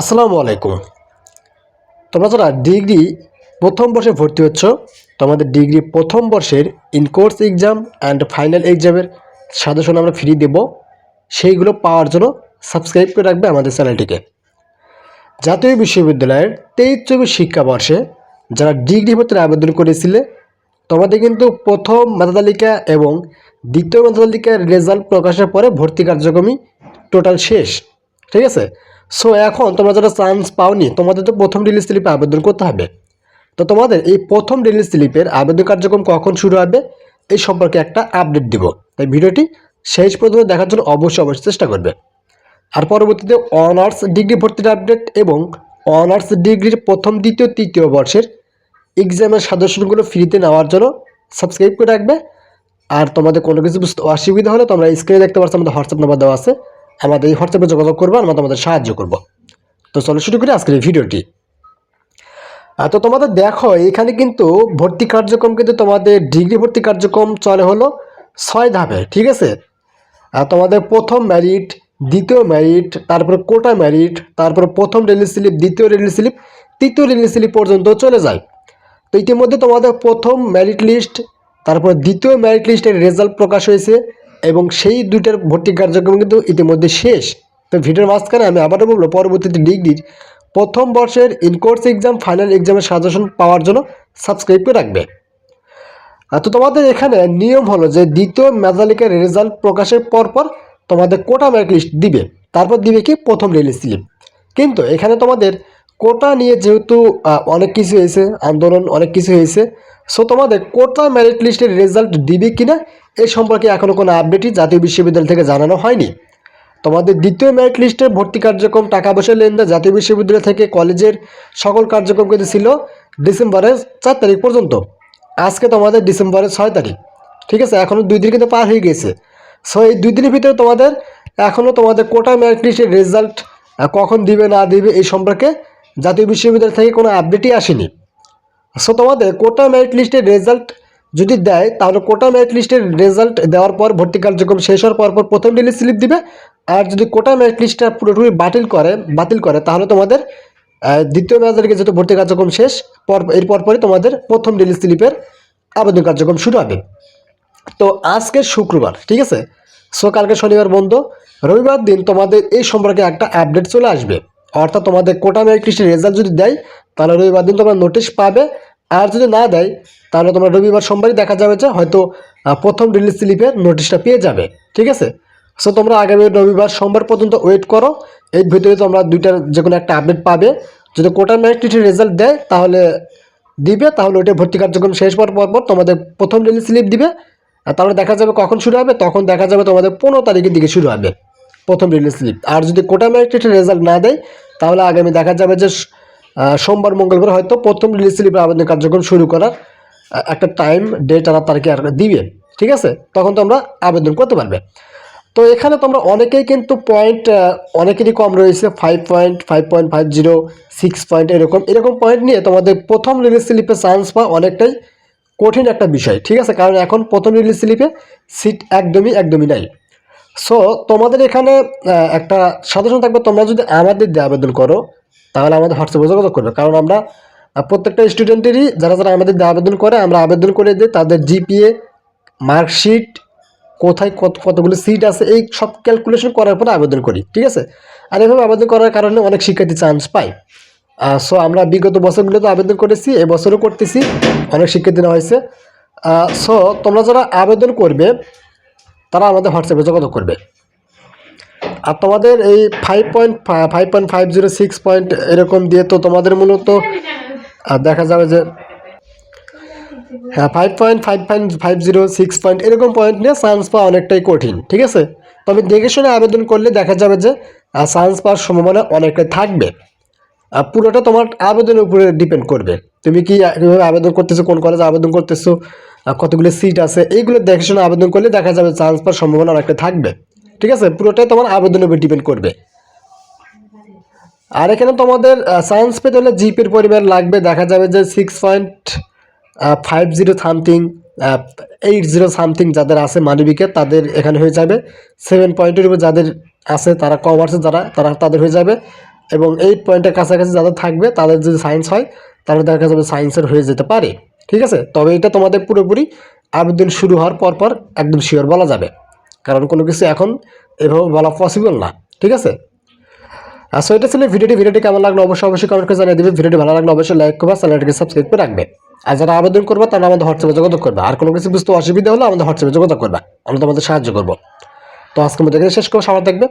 আসসালামু আলাইকুম। তোমরা যারা ডিগ্রি প্রথম বর্ষে ভর্তি হচ্ছ, তোমাদের ডিগ্রি প্রথম বর্ষের in course exam and final এক্সামের সাজেশন আমরা ফ্রি দেব। সেইগুলো পাওয়ার জন্য সাবস্ক্রাইব করে রাখবে আমাদের চ্যানেলটিকে। জাতীয় বিশ্ববিদ্যালয়ের তেইশ চব্বিশ শিক্ষাবর্ষে যারা ডিগ্রি ভর্তির আবেদন করেছিলে, তোমাদের কিন্তু প্রথম মেধা তালিকা এবং দ্বিতীয় মেধা তালিকার রেজাল্ট প্রকাশের পরে ভর্তি কার্যক্রমই টোটাল শেষ। ঠিক আছে? সো এখন তোমরা যারা চান্স পাওনি, তোমাদের তো প্রথম রিলিজ স্লিপে আবেদন করতে হবে। তো তোমাদের এই প্রথম রিলিজ স্লিপের আবেদন কার্যক্রম কখন শুরু হবে, এই সম্পর্কে একটা আপডেট দিব। তাই ভিডিওটি শেষ পর্যন্ত দেখার জন্য অবশ্যই অবশ্যই চেষ্টা করবে। আর পরবর্তীতে অনার্স ডিগ্রি ভর্তির আপডেট এবং অনার্স ডিগ্রির প্রথম, দ্বিতীয়, তৃতীয় বর্ষের এক্সামের সাজেশনগুলো ফ্রিতে নেওয়ার জন্য সাবস্ক্রাইব করে রাখবে। আর তোমাদের কোনো কিছু বুঝতে অসুবিধা হলে তোমরা স্ক্রিনে দেখতে পাচ্ছ আমাদের হোয়াটসঅ্যাপ নাম্বার দেওয়া আছে। আমাদের এই হোয়াটসঅ্যাপে যোগাযোগ করব আমরা তোমাদের সাহায্য করব। তো চলো শুরু করি আজকের এই ভিডিওটি। তো তোমাদের দেখো, এখানে কিন্তু ভর্তি কার্যক্রম কিন্তু তোমাদের ডিগ্রি ভর্তি কার্যক্রম চলে হলো ছয় ধাপে, ঠিক আছে? আর তোমাদের প্রথম ম্যারিট দ্বিতীয় ম্যারিট তারপরে কোটা ম্যারিট তারপরে প্রথম রিলিজ স্লিপ দ্বিতীয় রিলিজ স্লিপ তৃতীয় রিলিজ স্লিপ পর্যন্ত চলে যায়। তো ইতিমধ্যে তোমাদের প্রথম ম্যারিট লিস্ট তারপর দ্বিতীয় ম্যারিট লিস্টের রেজাল্ট প্রকাশ হয়েছে। এবং সেই দুইটার ভর্তি কার্যক্রম কিন্তু ইতিমধ্যে শেষ। তো ভিডিওর মাঝখানে আমি আবারও বলব, পরবর্তীতে ডিগ্রির প্রথম বর্ষের ইনকোর্স এক্সাম ফাইনাল এক্সামের সাজেশন পাওয়ার জন্য সাবস্ক্রাইব করে রাখবে। তো তোমাদের এখানে নিয়ম হলো যে দ্বিতীয় মেধালিকার রেজাল্ট প্রকাশের পরপর তোমাদের কোটা মেরিট লিস্ট দিবে। তারপর দিবে কি? প্রথম রিলিজ স্লিপ কিন্তু এখানে তোমাদের কোটা নিয়ে যেহেতু অনেক কিছু হয়েছে, আন্দোলন অনেক কিছু হয়েছে সো তোমাদের কোটা মেরিট লিস্টের রেজাল্ট দিবে কিনা এই সম্পর্কে এখনও কোনো আপডেটই জাতীয় বিশ্ববিদ্যালয় থেকে জানানো হয়নি। তোমাদের দ্বিতীয় মেরিট লিস্টে ভর্তি কার্যক্রম, টাকা পয়সা লেনদেন জাতীয় বিশ্ববিদ্যালয় থেকে কলেজের সকল কার্যক্রম কিন্তু ছিল ডিসেম্বরের চার তারিখ পর্যন্ত। আজকে তোমাদের ডিসেম্বরের ছয় তারিখ। ঠিক আছে এখনও দুই দিন কিন্তু পার হয়ে গেছে। সো এই দুই দিনের ভিতরে তোমাদের এখনও তোমাদের কোটা মেরিট লিস্টের রেজাল্ট কখন দিবে না দিবে এই সম্পর্কে জাতীয় বিশ্ববিদ্যালয় থেকে কোনো আপডেটই আসেনি। সো তোমাদের কোটা মেরিট লিস্টের রেজাল্ট যদি দেয়, তাহলে কোটা মেরিট লিস্টের রেজাল্ট দেওয়ার পর ভর্তি কার্যক্রম শেষ হওয়ার পর পর প্রথম রিলিজ স্লিপ দিবে। আর যদি কোটা মেরিট লিস্টটা পুরোপুরি বাতিল করে বাতিল করে, তাহলে তোমাদের দ্বিতীয় মেয়াদের যেহেতু ভর্তি কার্যক্রম শেষ, পর এর পরপরই তোমাদের প্রথম রিলিজ স্লিপের আবেদন কার্যক্রম শুরু হবে। তো আজকে শুক্রবার, ঠিক আছে? সো কালকে শনিবার বন্ধ। রবিবার দিন তোমাদের এই সম্পর্কে একটা আপডেট চলে আসবে। অর্থাৎ তোমাদের কোটা মেরিট রেজাল্ট যদি দেয়, তাহলে রবিবার দিন তোমরা নোটিশ পাবে। আর যদি না দেয়, তাহলে তোমরা রবিবার সোমবারই দেখা যাবে যে হয়তো প্রথম রিলিজ স্লিপের নোটিশটা পেয়ে যাবে। ঠিক আছে? সো তোমরা আগামী রবিবার সোমবার পর্যন্ত ওয়েট করো। এর ভিতরে তোমরা দুইটার যে কোনো একটা আপডেট পাবে। যদি কোটা মেরিট রেজাল্ট দেয়, তাহলে দিবে। তাহলে ওইটা ভর্তি কার্যক্রম শেষ হওয়ার পর তোমাদের প্রথম রিলিজ স্লিপ দিবে। আর তাহলে দেখা যাবে কখন শুরু হবে, তখন দেখা যাবে তোমাদের পনেরো তারিখের দিকে শুরু হবে। প্রথম রিলিজ স্লিপ আর যদি কোটা মেরিটের রেজাল্ট না দেয়, তাহলে আগামী দেখা যাবে যে সোমবার, মঙ্গলবার হয়তো প্রথম রিলিজ স্লিপের আবেদন কার্যক্রম শুরু করার একটা টাইম ডেট আর তারিখে আর দিবে। ঠিক আছে? তখন তোমরা আবেদন করতে পারবে। তো এখানে তোমরা অনেকেই কিন্তু পয়েন্ট অনেকেরই কম রয়েছে। Five point five point five zero six point এরকম এরকম পয়েন্ট নিয়ে তোমাদের প্রথম রিলিজ স্লিপে চান্স পাওয়া অনেকটাই কঠিন একটা বিষয়। ঠিক আছে? কারণ এখন প্রথম রিলিজ স্লিপে সিট একদমই একদমই নাই। সো তোমাদের এখানে একটা সাধারণ থাকবে, তোমরা যদি আমাদের দিয়ে আবেদন করো, তাহলে আমাদের হোয়াটসঅ্যাপে যোগাযোগ করবে। কারণ আমরা প্রত্যেকটা স্টুডেন্টেরই যারা যারা আমাদের দিয়ে আবেদন করে, আমরা আবেদন করে দিই, তাদের জিপিএ মার্কশিট কোথায় কত, কতগুলো সিট আছে, এই সব ক্যালকুলেশন করার পরে আবেদন করি, ঠিক আছে? আর এভাবে আবেদন করার কারণে অনেক শিক্ষার্থী চান্স পায়। সো আমরা বিগত বছরগুলোতে আবেদন করেছি, এবছরও করতেছি, অনেক শিক্ষার্থী হয়েছে। সো তোমরা যারা আবেদন করবে তারা আমাদের হোয়াটসঅ্যাপে যোগাযোগ করবে। আর তোমাদের এই five point five point five zero six point এরকম দিয়ে তো তোমাদের মূলত দেখা যাবে যে হ্যাঁ five point five point five zero six point এরকম পয়েন্ট নিয়ে সায়েন্স পাওয়া অনেকটাই কঠিন, ঠিক আছে? তবে দেখে শুনে আবেদন করলে দেখা যাবে যে সায়েন্স পাওয়ার সম্ভাবনা অনেকটাই থাকবে। আর পুরোটা তোমার আবেদনের উপরে ডিপেন্ড করবে। তুমি কি কীভাবে আবেদন করতেছো, কোন কলেজে আবেদন করতেছো কতগুলো সিট আছে, এইগুলো দেখে শুনে আবেদন করলে দেখা যাবে চান্স পাওয়ার সম্ভাবনা অনেকটা থাকবে। ঠিক আছে? পুরোটাই তোমার আবেদনের উপর ডিপেন্ড করবে। আর এখানে তোমাদের সায়েন্স পেতে হলে জিপের পরিমাণ লাগবে, দেখা যাবে যে six point five zero something eight zero something যাদের আছে মানবিকে তাদের এখানে হয়ে যাবে। সেভেন পয়েন্টের উপর যাদের আছে, তারা কমার্সে যারা, তারা তাদের হয়ে যাবে। এবং এইট পয়েন্টের কাছাকাছি যাদের থাকবে, তাদের যদি সায়েন্স হয়, তাহলে দেখা যাবে সায়েন্সের হয়ে যেতে পারে। ঠিক আছে? তবে এটা তোমাদের পুরোপুরি আবেদন শুরু হওয়ার পর পর একদম শিওর বলা যাবে। কারণ কোনো কিছু এখন এভাবে বলা পসিবল না। ঠিক আছে? সো এটা ছিল ভিডিওটি। ভিডিওটি কেমন লাগল অবশ্যই অবশ্যই কমেন্ট করে জানিয়ে দেবে। ভিডিওটি ভালো লাগলে অবশ্যই লাইক করবা, চ্যানেলটিকে সাবস্ক্রাইব করে রাখবে। আর যারা আবেদন করবে, তারা আমাদের হোয়াটসঅ্যাপে যোগাযোগ করবে। আর কোনো কিছু বুঝতে অসুবিধা হলে আমাদের হোয়াটসঅ্যাপে যোগাযোগ করবে। আমরা তোমাদের সাহায্য করব। তো আজকের মধ্যে শেষ করব। সবার দেখবে।